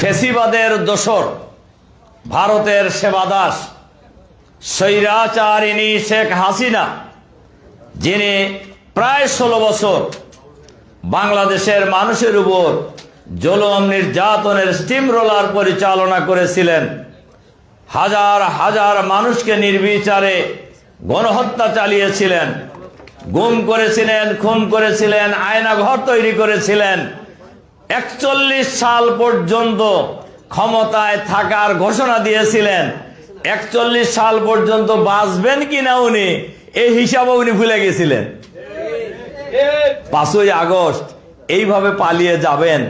ফেসিবাদের দোসর, ভারতের সেবাদাস, স্বৈরাচারিণী শেখ হাসিনা, যিনি প্রায় ষোলো বছর বাংলাদেশের মানুষের উপর জলম নির্যাতনের স্টিম রোলার পরিচালনা করেছিলেন। হাজার হাজার মানুষকে নির্বিচারে গণহত্যা চালিয়েছিলেন। গুম করেছিলেন, খুন করেছিলেন, আয়নাঘর তৈরি করেছিলেন। একচল্লিশ সাল পর্যন্ত ক্ষমতায় থাকার ঘোষণা দিয়েছিলেন। একচল্লিশ সাল পর্যন্ত বাঁচবেন কিনা উনি, এই হিসাবে উনি ভুলে গেছিলেন। পাঁচই আগস্ট, এইভাবে পালিয়ে যাবেন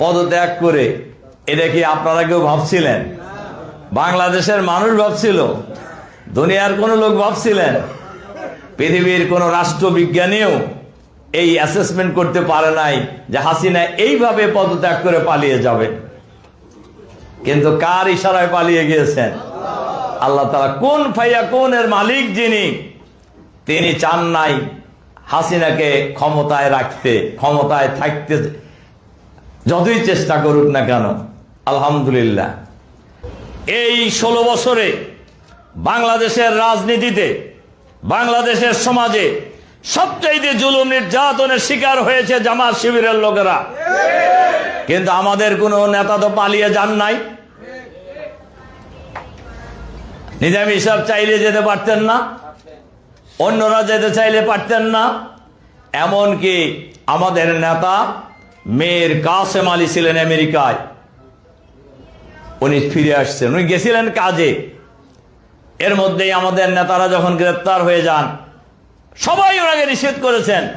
পদত্যাগ করে, এটা কি আপনারা কেউ ভাবছিলেন? বাংলাদেশের মানুষ ভাবছিল, দুনিয়ার কোন লোক ভাবছিলেন, পৃথিবীর কোন রাষ্ট্রবিজ্ঞানীও এই অ্যাসেসমেন্ট করতে পারে নাই যে হাসিনা এইভাবে পদত্যাগ করে পালিয়ে যাবে। কিন্তু কার ইশারায় পালিয়ে গিয়েছেন? আল্লাহ তারা কোন ফাইয়া কোন এর মালিক যিনি, তিনি চান নাই হাসিনাকে ক্ষমতায় রাখতে, ক্ষমতায় থাকতে যতই চেষ্টা করুক না কেন, আলহামদুলিল্লাহ। এই ষোলো বছরে বাংলাদেশের রাজনীতিতে, বাংলাদেশের সমাজে সবচাইতে জুলুম নির্যাতনের শিকার হয়েছে জামাত শিবিরের লোকেরা। কিন্তু আমাদের কোনো নেতা তো পালিয়ে যান নাই। নিজাম হিসাব চাইলে যেতে পারতেন না, অন্যরা যেতে চাইলে পারতেন না। এমনকি আমাদের নেতা মেয়ের কাসেম আলী ছিলেন আমেরিকায়। উনি ফিরে আসছেন। উনি গেছিলেন কাজে। এর মধ্যেই আমাদের নেতারা যখন গ্রেপ্তার হয়ে যান সবাই ওনাকে নিষেধ করেছেন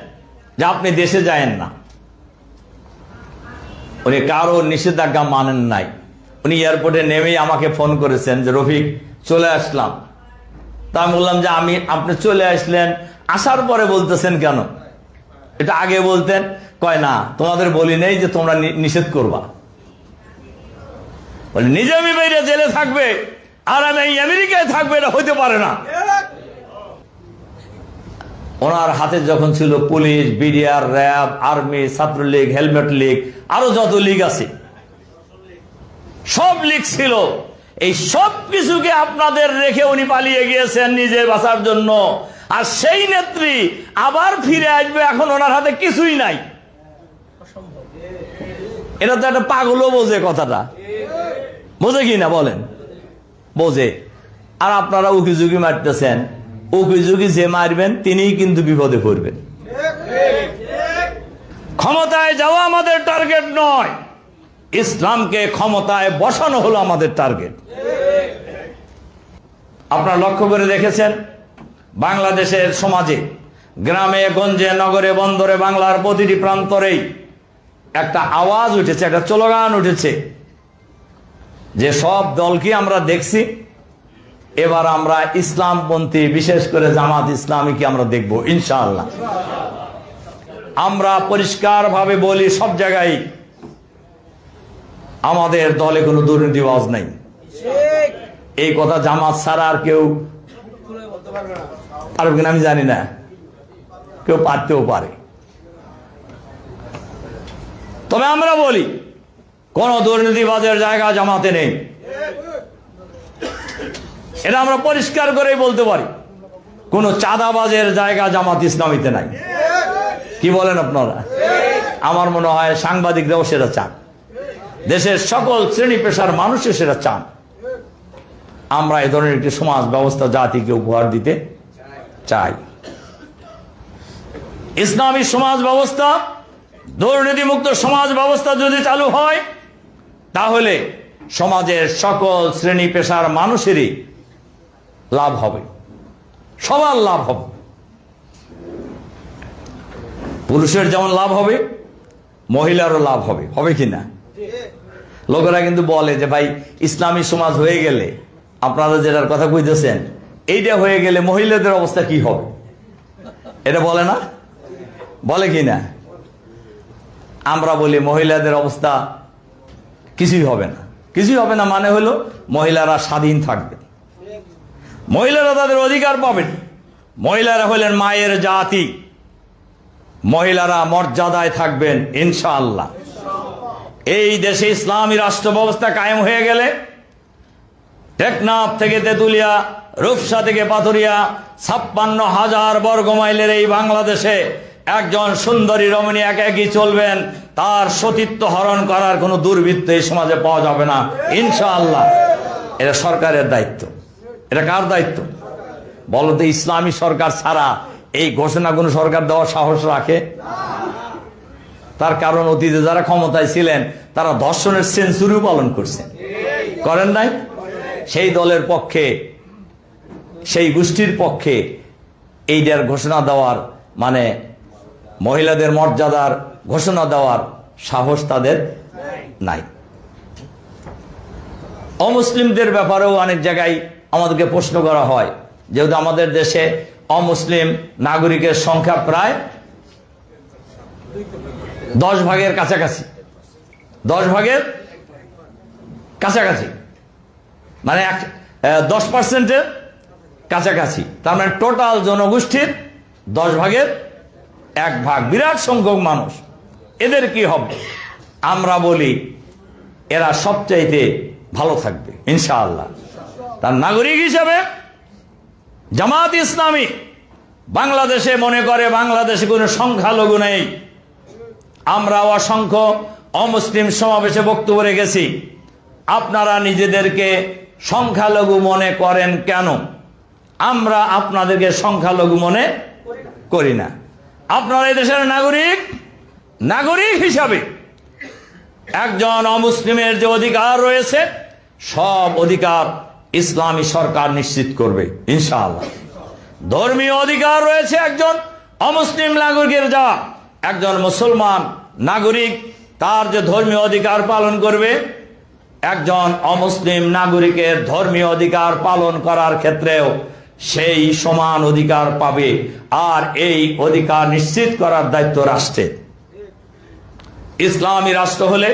যে আপনি দেশে যায়েন না। উনি কারও নিষেধাজ্ঞা মানেন নাই। উনি এয়ারপোর্টে নেমেই আমাকে ফোন করেছেন যে, রফিক, চলে আসলাম। তা আমি বললাম যে, আমি, আপনি চলে আসলেন। আসার পরে বলতেছেন কেন? এটা আগে বলতেন। কয়, না, তোমাদের বলি নেই যে তোমরা নিষেধ করবা। বলে, নিজে আমি বাইরে জেলে থাকবে, আর আমি আমেরিকায় থাকবে, এটা হইতে পারে না। ওনার হাতে যখন ছিল police, BDR, RAB, army, Chhatra League, helmet league, আরও যত লীগ আছে, সব লীগ ছিল। এই সব কিছুকে আপনাদের রেখে উনি পালিয়ে গিয়েছেন নিজে বাঁচার জন্য। আর সেই নেত্রী আবার ফিরে আসবে, এখন ওনার হাতে কিছুই নাই। এটা তো একটা পাগলও বোঝে কথাটা। বোঝে কি না বলেন? বোঝে। আর আপনারা উকি ঝুঁকি মারতেছেন। ঝুঁকি যে মারবেন, তিনিই কিন্তু বিপদে পড়বেন। ক্ষমতায় যাওয়া আমাদের টার্গেট নয়। ইসলামকে ক্ষমতায় বসানো হলো আমাদের টার্গেট। আপনারা লক্ষ্য করে দেখেছেন, বাংলাদেশের সমাজে, গ্রামে, গঞ্জে, নগরে, বন্দরে, বাংলার প্রতিটি প্রান্তরেই একটা আওয়াজ উঠেছে, একটা চলগান উঠেছে। যে সব দলকে আমরা দেখছি এবার আমরা ইসলামপন্থী, বিশেষ করে জামাত ইসলামীকে আমরা দেখব, ইনশাআল্লাহ। আমরা পরিষ্কারভাবে বলি সব জায়গায়, আমাদের দলে কোনো দুর্নীতিবাজ নাই। এই কথা জামাত ছাড়া আর কেউ পারবে কিনা আমি জানি না। কেউ পারতেও পারে। তবে আমরা বলি, কোন দুর্নীতিবাজের জায়গা জামাতে নেই। এটা আমরা পরিষ্কার করেই বলতে পারি। কোন চাঁদাবাজের জায়গা জামাত ইসলামীতে নাই। কি বলেন আপনারা? আমার মনে হয় সাংবাদিকরাও সেটা চান। দেশের সকল শ্রেণি পেশার মানুষও সেটা চান। আমরা এ ধরনের একটি সমাজ ব্যবস্থা জাতিকে উপহার দিতে চাই। ইসলামী সমাজ ব্যবস্থা, দুর্নীতিমুক্ত সমাজ ব্যবস্থা যদি চালু হয়, তাহলে সমাজের সকল শ্রেণি পেশার মানুষেরই লাভ হবে। সবার লাভ হবে। পুরুষের যেমন লাভ হবে, মহিলারও লাভ হবে। হবে কি না? লোকেরা কিন্তু বলে যে, ভাই, ইসলামী সমাজ হয়ে গেলে আপনারা যেটার কথা কইতেছেন, এইটা হয়ে গেলে মহিলাদের অবস্থা কি হবে? এটা বলে না? বলে কি না? আমরা বলি, মহিলাদের অবস্থা কিছুই হবে না। কিছুই হবে না মানে হলো মহিলারা স্বাধীন থাকবে। মহিলারা তাদের অধিকার পাবেন। মহিলারা হলেন মায়ের জাতি। মহিলারা মর্যাদায় থাকবেন, ইনশাআল্লাহ। এই দেশে ইসলামী রাষ্ট্র ব্যবস্থা কায়েম হয়ে গেলে টেকনাফ থেকে তেতুলিয়া, রূপসা থেকে পাথুরিয়া, ছাপ্পান্ন হাজার বর্গ মাইলের এই বাংলাদেশে একজন সুন্দরী রমণী একা একই চলবেন, তার সতীত্ব হরণ করার কোনো দুর্বৃত্ত এই সমাজে পাওয়া যাবে না, ইনশাআল্লাহ। এটা সরকারের দায়িত্ব। এটা কার দায়িত্ব? বলো তো, ইসলামী সরকার ছাড়া এই ঘোষণা কোনো সরকার দেওয়ার সাহস রাখে? তার কারণ অতীতে যারা ক্ষমতায় ছিলেন, তারা দর্শনের সেঞ্চুরিও পালন করছেন। করেন নাই? সেই দলের পক্ষে, সেই গোষ্ঠীর পক্ষে এইটার ঘোষণা দেওয়ার মানে মহিলাদের মর্যাদার ঘোষণা দেওয়ার সাহস তাদের নাই। অমুসলিমদের ব্যাপারেও অনেক জায়গায় আমাদেরকে প্রশ্ন করা হয়, যেহেতু আমাদের দেশে অমুসলিম নাগরিকের সংখ্যা প্রায় দশ ভাগের কাছাকাছি। দশ ভাগের কাছাকাছি। মানে এক দশ পার্সেন্টের কাছাকাছি। তার মানে টোটাল জনগোষ্ঠীর দশ ভাগের এক ভাগ। বিরাট সংখ্যক মানুষ। এদের কি হবে? আমরা বলি, এরা সবচাইতে ভালো থাকবে, ইনশাআল্লাহ। তার নাগরিক হিসাবে জামাত ইসলামী বাংলাদেশে মনে করে, বাংলাদেশে কোনো সংখ্যালঘু নেই। আমরা অসংখ্য অমুসলিম সমাবেশে বক্তব্য রেখেছি। আপনারা নিজেদেরকে সংখ্যালঘু মনে করেন কেন? আমরা আপনাদেরকে সংখ্যালঘু মনে করি না। আপনারা দেশের নাগরিক নাগরিক হিসাবে একজন অমুসলিমের যে অধিকার রয়েছে, সব অধিকার ইসলামী সরকার নিশ্চিত করবে, ইনশাআল্লাহ। ধর্মীয় অধিকার রয়েছে একজন অমুসলিম নাগরিকের যা একজন মুসলমান নাগরিক তার যে ধর্মীয় অধিকার পালন করবে, একজন অমুসলিম নাগরিকের ধর্মীয় অধিকার পালন করার ক্ষেত্রেও সেই সমান অধিকার পাবে আর এই অধিকার নিশ্চিত করার দায়িত্ব রাষ্ট্রের। ইসলামী রাষ্ট্র হলে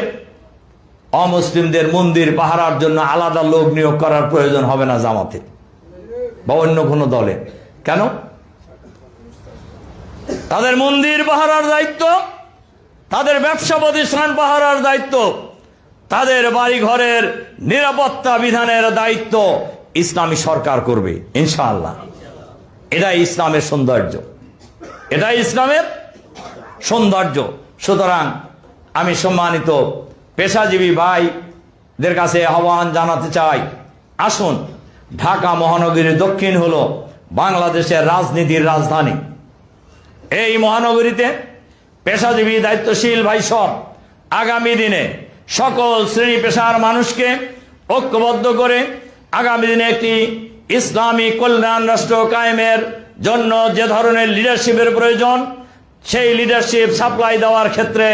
অমুসলিমদের মন্দির, পাহারার জন্য আলাদা লোক নিয়োগ করার প্রয়োজন হবে না জামাতে বা অন্য কোনো দলে। কেন? তাদের মন্দির পাহারার দায়িত্ব, তাদের ব্যবসা প্রতিষ্ঠান পাহারার দায়িত্ব, তাদের বাড়ি ঘরের নিরাপত্তা বিধানের দায়িত্ব ইসলামী সরকার করবে, ইনশাআল্লাহ। এটাই ইসলামের সৌন্দর্য। এটাই ইসলামের সৌন্দর্য। সুতরাং আমি সম্মানিত পেশাজীবী ভাইদের কাছে আহ্বান জানাতে চাই। আসুন, ঢাকা মহানগরীর দক্ষিণ হলো বাংলাদেশের রাজনীতির রাজধানী। এই মহানগরীতে পেশাজীবী দায়িত্বশীল ভাই সব আগামী দিনে সকল শ্রেণি পেশার মানুষকে ঐক্যবদ্ধ করে আগামী দিনে একটি ইসলামী কল্যাণ রাষ্ট্র কায়েমের জন্য যে ধরনের লিডারশিপের প্রয়োজন, সেই লিডারশিপ সাপ্লাই দেওয়ার ক্ষেত্রে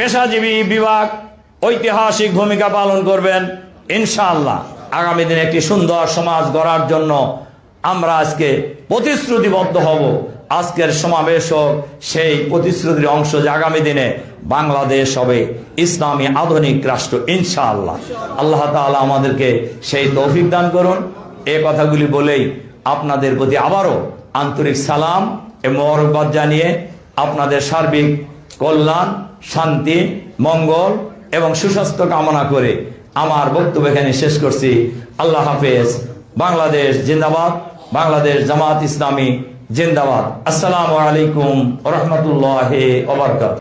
পেশাজীবী বিভাগ ঐতিহাসিক ভূমিকা পালন করবেন, ইনশাআল্লাহ। আগামী দিনে একটি সুন্দর সমাজ গড়ার জন্য আমরা আজকে প্রতিশ্রুতিবদ্ধ হব। আজকের সমাবেশ সেই প্রতিশ্রুতির অংশ যে আগামী দিনে বাংলাদেশ হবে, ইসলামী আধুনিক রাষ্ট্র, ইনশাআল্লাহ। আল্লাহ তাআলা আমাদেরকে সেই তৌফিক দান করুন। এ কথাগুলি বলেই আপনাদের প্রতি আবারও আন্তরিক সালাম এবং মোবারকবাদ জানিয়ে আপনাদের সার্বিক কল্যাণ, শান্তি, মঙ্গল এবং সুস্বাস্থ্য কামনা করে আমার বক্তব্য এখানে শেষ করছি। আল্লাহ হাফেজ। বাংলাদেশ জিন্দাবাদ। বাংলাদেশ জামাত ইসলামী জিন্দাবাদ। আসসালামু আলাইকুম রহমতুল্লাহ ওবরকাত